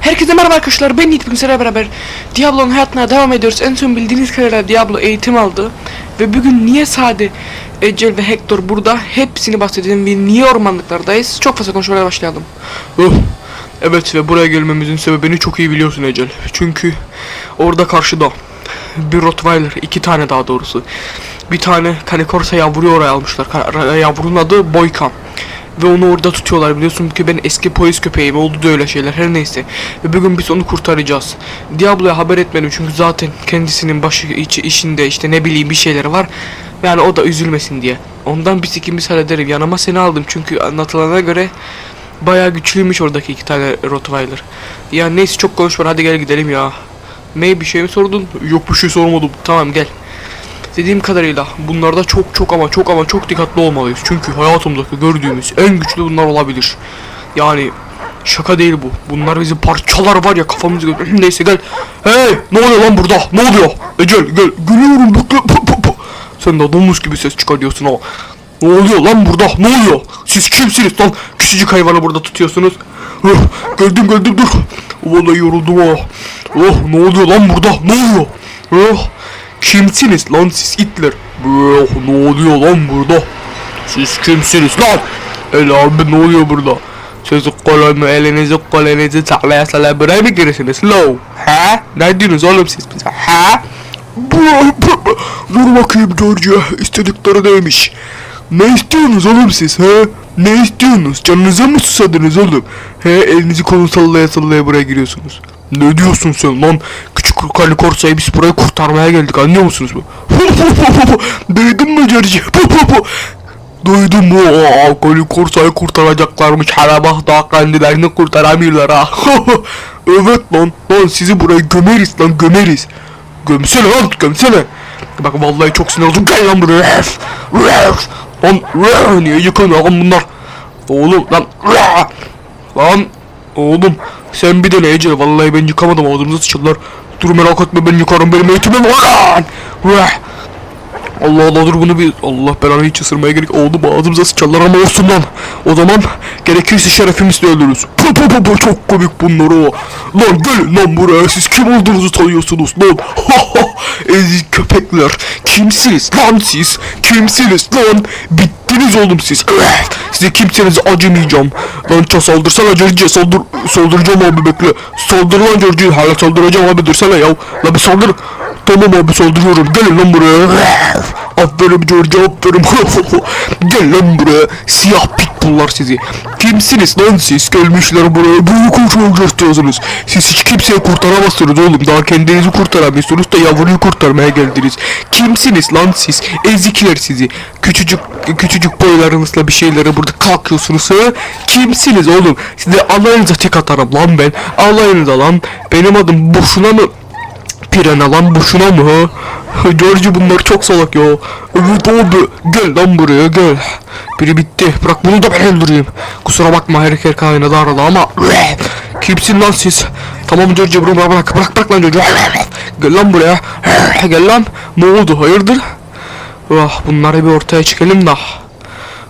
Herkese merhaba arkadaşlar ben Yiğit bugün beraber Diablo'nun hayatına devam ediyoruz. En son bildiğiniz kadarıyla Diablo eğitim aldı. Ve bugün niye Sade, Ecel ve Hector burada hepsini bahsedelim ve niye ormanlıklardayız. Çok fazla konuşmaya başlayalım. Oh. Evet ve buraya gelmemizin sebebini çok iyi biliyorsun Ecel. Çünkü orada karşıda bir Rottweiler, iki tane daha doğrusu. Bir tane Kanikorsa yavruyu oraya almışlar. Yavrunun adı Boykan. Ve onu orada tutuyorlar biliyorsun ki ben eski polis köpeğim oldu da öyle şeyler her neyse. Ve bugün biz onu kurtaracağız. Diablo'ya haber etmedim çünkü zaten kendisinin başı içi işinde işte ne bileyim bir şeyleri var. Yani o da üzülmesin diye. Ondan biz ikimiz hallederim. Yanıma seni aldım çünkü anlatılana göre bayağı güçlüymüş oradaki iki tane Rottweiler. Ya neyse çok konuşma hadi gel gidelim ya. Ne bir şey mi sordun? Yok bir şey sormadım. Tamam gel. Dediğim kadarıyla bunlarda çok çok ama çok ama çok dikkatli olmalıyız. Çünkü hayatımızdaki gördüğümüz en güçlü bunlar olabilir. Yani şaka değil bu. Bunlar bizi parçalar var ya kafamızı Neyse gel. Hey ne oluyor lan burada? Ne oluyor? Ecel gel. Pu, pu. Sen de adammış gibi ses çıkarıyorsun ha. Ne oluyor lan burada? Ne oluyor? Siz kimsiniz lan? Küçücük hayvanı burada tutuyorsunuz. Huh, geldim geldim dur. Vallahi yoruldum ha. Oh ne oluyor lan burada? Ne oluyor? Oh, kimsiniz lan siz Hitler? Oh ne oluyor lan burada? Siz kimsiniz lan? El abi ne oluyor burada? Siz kolumu elinizi kolunuzu sallaya sallaya buraya mı girirsiniz? Lo? Ha? Ne diyorsunuz oğlum siz bize? Ha? Dur bakayım George istedikleri neymiş? Ne istiyorsunuz oğlum siz he? Ne istiyorsunuz? Canınıza mı susadınız oğlum? He elinizi kolunu sallaya sallaya buraya giriyorsunuz. Ne diyorsun sen lan? Kali Korsa'yı biz buraya kurtarmaya geldik anlıyor musunuz? Duydun mu George? Duydum mu? Aa, Kali Korsa'yı kurtaracaklarmış. Hala bak daha kendilerini kurtaramıyorlar ha. evet lan. Lan sizi buraya gömeriz lan gömeriz. Gömsene lan gömsene. Bak vallahi çok sinir oldum. Gel lan buraya. Lan niye yıkanıyor bunlar? Oğlum lan. Lan oğlum sen bir de ne Ece vallahi ben yıkamadım ağzımıza sıçırlar. Dur merak etme ben yıkarım benim eğitimim var. Allah Allah dur bunu bir Allah belanı hiç ısırmaya gerek oldu ağzımıza sıçarlar ama olsun lan. O zaman gerekirse şerefimizle ölürüz. Pu pu pu pu çok komik bunlar o. Lan gelin lan buraya siz kim olduğunuzu tanıyorsunuz lan. Ezik köpekler. Kimsiniz lan siz? Kimsiniz lan? Bittiniz oğlum siz. Evet. Size kimsenize acımayacağım. Lan ça saldırsana George saldır saldıracağım abi bekle. Saldır lan George hala saldıracağım abi dursana ya. La bir saldır. Tamam abi saldırıyorum. Gelin lan buraya. Aferin George aferin. Gel lan buraya. Siyah pitbulllar sizi. Kimsiniz lan siz? Gelmişler buraya. Büyük uçuyor gösteriyorsunuz. Siz hiç kimseyi kurtaramazsınız oğlum. Daha kendinizi kurtaramıyorsunuz da yavruyu kurtarmaya geldiniz. Kimsiniz lan siz? Ezikler sizi. Küçücük küçücük boylarınızla bir şeylere burada kalkıyorsunuz ha? Kimsiniz oğlum? Size alayınıza tek atarım lan ben. Alayınıza lan. Benim adım boşuna mı Pirana lan boşuna mı? George bunlar çok salak ya. Evet abi gel lan buraya gel. Biri bitti. Bırak bunu da ben öldüreyim. Kusura bakma her her kaynadı arada ama. Kimsin lan siz? Tamam George bunu bırak bırak bırak, bırak lan George. Gel lan buraya. Gel lan. Ne oldu hayırdır? Ah bunları bir ortaya çıkalım da.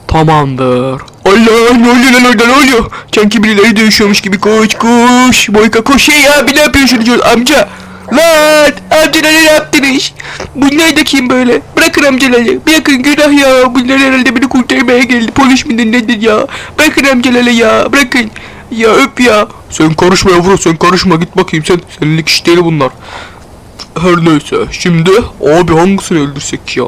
Tamamdır. Allah ne oluyor lan orada ne oluyor? Sanki birileri dövüşüyormuş gibi koş koş. Boyka koş şey ya bir ne yapıyorsun diyor amca. Lan amcalar ne yaptınız? Bunlar da kim böyle? Bırakın amcaları. Bırakın günah ya. Bunlar herhalde beni kurtarmaya geldi. Polis midir nedir ya? Bırakın amcaları ya. Bırakın. Ya öp ya. Sen karışma yavrum sen karışma git bakayım sen. Seninlik iş değil bunlar. Her neyse şimdi abi hangisini öldürsek ya?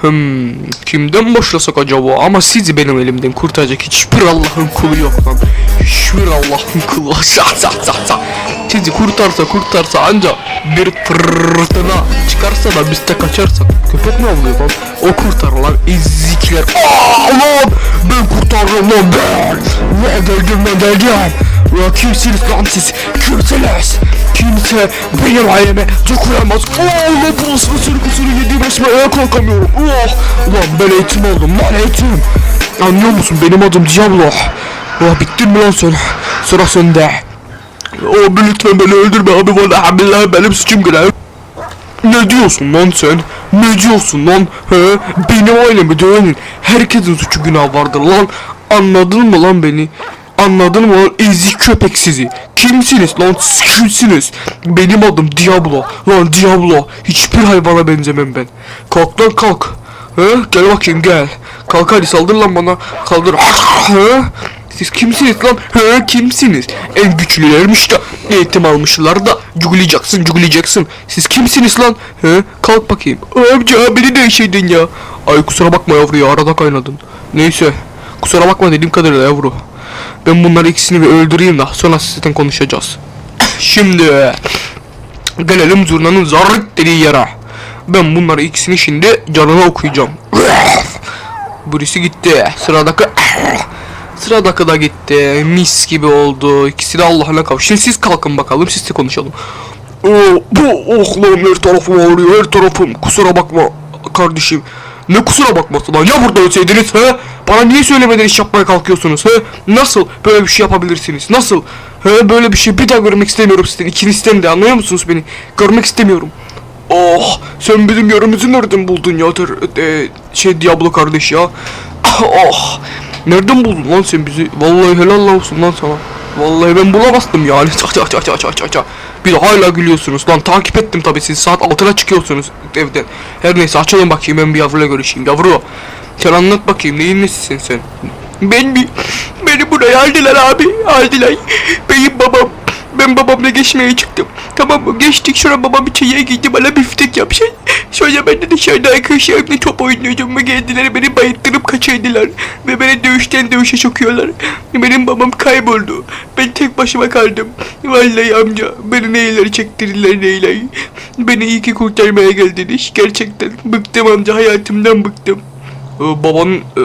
Hmm, kimden başlasak acaba? Ama sizi benim elimden kurtaracak hiçbir Allah'ın kulu yok lan. Hiçbir Allah'ın kulu. Sa sa sa. Sizi kurtarsa kurtarsa anca bir fırtına çıkarsa da biz de kaçarsak. Köpek mi avlıyor lan? O kurtar lan ezikler. Aa lan! Ben kurtarırım lan ben! Ne geldim ben geldim! Ya kimsiniz lan siz? Kimsiniz? Kimse benim aileme dokuramaz. Oh lan burasını sürü kusuru yediğim başıma ayağa kalkamıyorum. Oh! Ulan ben eğitim oldum ben eğitim. Anlıyor musun benim adım Diablo. Oh bittin mi lan sen? Sıra sende. Abi lütfen beni öldürme abi vallahi billahi benim suçum günah. Ne diyorsun lan sen? Ne diyorsun lan? He? Benim ailemi dövenin herkesin suçu günah vardır lan. Anladın mı lan beni? Anladın mı lan ezik köpek sizi? Kimsiniz lan kimsiniz? Benim adım Diablo. Lan Diablo. Hiçbir hayvana benzemem ben. Kalk lan kalk. He? Gel bakayım gel. Kalk hadi saldır lan bana. Kaldır. He? Siz kimsiniz lan? He kimsiniz? En güçlülermiş de eğitim almışlar da cugulayacaksın cugulayacaksın. Siz kimsiniz lan? He kalk bakayım. Amca beni de işedin ya. Ay kusura bakma yavru ya arada kaynadın. Neyse kusura bakma dediğim kadarıyla yavru. Ben bunları ikisini bir öldüreyim de sonra sizden konuşacağız. Şimdi gelelim zurnanın zarrık dediği yere. Ben bunları ikisini şimdi canına okuyacağım. Birisi gitti. Sıradaki Sıradaki da gitti. Mis gibi oldu. İkisi de Allah'ına kavuştu. Şimdi siz kalkın bakalım. Siz de konuşalım. Oo, bu lan her tarafım ağrıyor. Her tarafım. Kusura bakma kardeşim. Ne kusura bakması lan? Ya burada ölseydiniz he? Bana niye söylemeden iş yapmaya kalkıyorsunuz he? Nasıl böyle bir şey yapabilirsiniz? Nasıl? He böyle bir şey bir daha görmek istemiyorum sizden. İkinizden de anlıyor musunuz beni? Görmek istemiyorum. Oh sen bizim yerimizi nereden buldun ya ter, e, şey Diablo kardeş ya. oh nereden buldun lan sen bizi? Vallahi helal olsun lan sana. Vallahi ben bulamazdım yani. Çak çak çak çak çak çak. Bir de hala gülüyorsunuz lan takip ettim tabi siz saat 6'da çıkıyorsunuz evden. Her neyse açalım bakayım ben bir yavruyla görüşeyim. Yavru sen anlat bakayım neyin nesisin sen? Ben mi? Beni buraya aldılar abi aldılar. Benim babam ben babamla geçmeye çıktım. Tamam mı? Geçtik şuna babam içeriye girdi bana biftek yapsın. Sonra ben de dışarıda arkadaşlarımla top oynuyordum ve geldiler beni bayıttırıp kaçırdılar. Ve beni dövüşten dövüşe sokuyorlar. Benim babam kayboldu. Ben tek başıma kaldım. Vallahi amca beni neyler çektirdiler neyler. Beni iyi ki kurtarmaya geldiniz. Gerçekten bıktım amca hayatımdan bıktım. Ee, babanın e,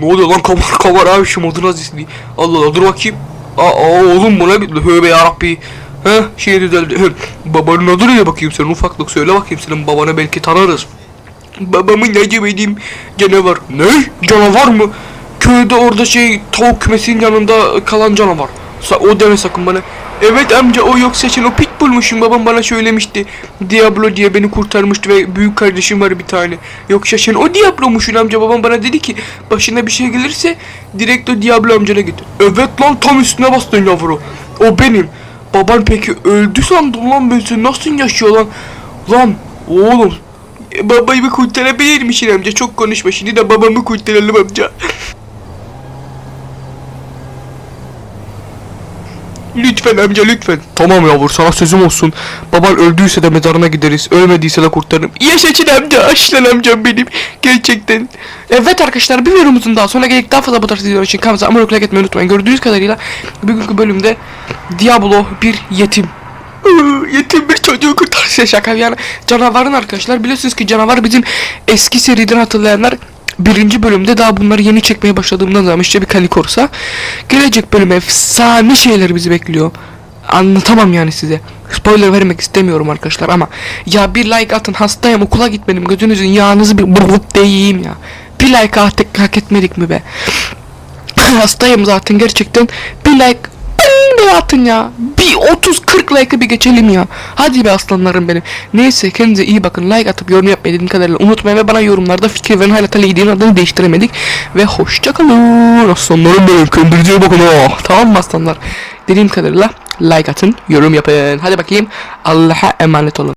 ne oluyor lan kamar kamar abi şu modun azizliği. Allah Allah dur bakayım. Aa, aa oğlum buna bir tövbe yarabbi. He şey düzeldi. Babanın adı ne bakayım sen ufaklık söyle bakayım senin babanı belki tanırız. Babamın acı benim canavar. Ne? Canavar mı? Köyde orada şey tavuk kümesinin yanında kalan canavar. Sa o deme sakın bana. Evet amca o yoksa sen o pitbullmuşsun babam bana söylemişti. Diablo diye beni kurtarmıştı ve büyük kardeşim var bir tane. Yoksa sen o Diablo'muşsun amca babam bana dedi ki başına bir şey gelirse direkt o Diablo amcana git. Evet lan tam üstüne bastın yavru. O benim. Baban peki öldü sandım lan ben sen nasıl yaşıyor lan? Lan oğlum e, Babayı kurtarabilir misin amca? Çok konuşma şimdi de babamı kurtaralım amca. Lütfen amca lütfen. Tamam yavrum sana sözüm olsun. Baban öldüyse de mezarına gideriz. Ölmediyse de kurtarırım. Yaşasın amca. Aslan amcam benim. Gerçekten. Evet arkadaşlar bir videomuzun daha sonra gelecek daha fazla bu tarz videolar için kanalımıza abone olmayı etmeyi unutmayın. Gördüğünüz kadarıyla bugünkü bölümde Diablo bir yetim. Yetim bir çocuğu kurtarsa şaka yani canavarın arkadaşlar biliyorsunuz ki canavar bizim eski seriden hatırlayanlar birinci bölümde daha bunları yeni çekmeye başladığımdan zaman işte bir kalikorsa gelecek bölüm efsane şeyler bizi bekliyor. Anlatamam yani size. Spoiler vermek istemiyorum arkadaşlar ama ya bir like atın hastayım okula gitmedim gözünüzün yağınızı bir vurup değeyim ya. Bir like hak, hak etmedik mi be? Hastayım zaten gerçekten. Bir like de atın ya. Bir 30-40 like'ı bir geçelim ya. Hadi be aslanlarım benim. Neyse kendinize iyi bakın. Like atıp yorum yapmayı dediğim kadarıyla unutmayın ve bana yorumlarda fikir verin. Hala Taleydi'nin adını değiştiremedik. Ve hoşçakalın. Aslanlarım benim. Kendinize bakın. Oh. Tamam mı aslanlar? Dediğim kadarıyla like atın, yorum yapın. Hadi bakayım. Allah'a emanet olun.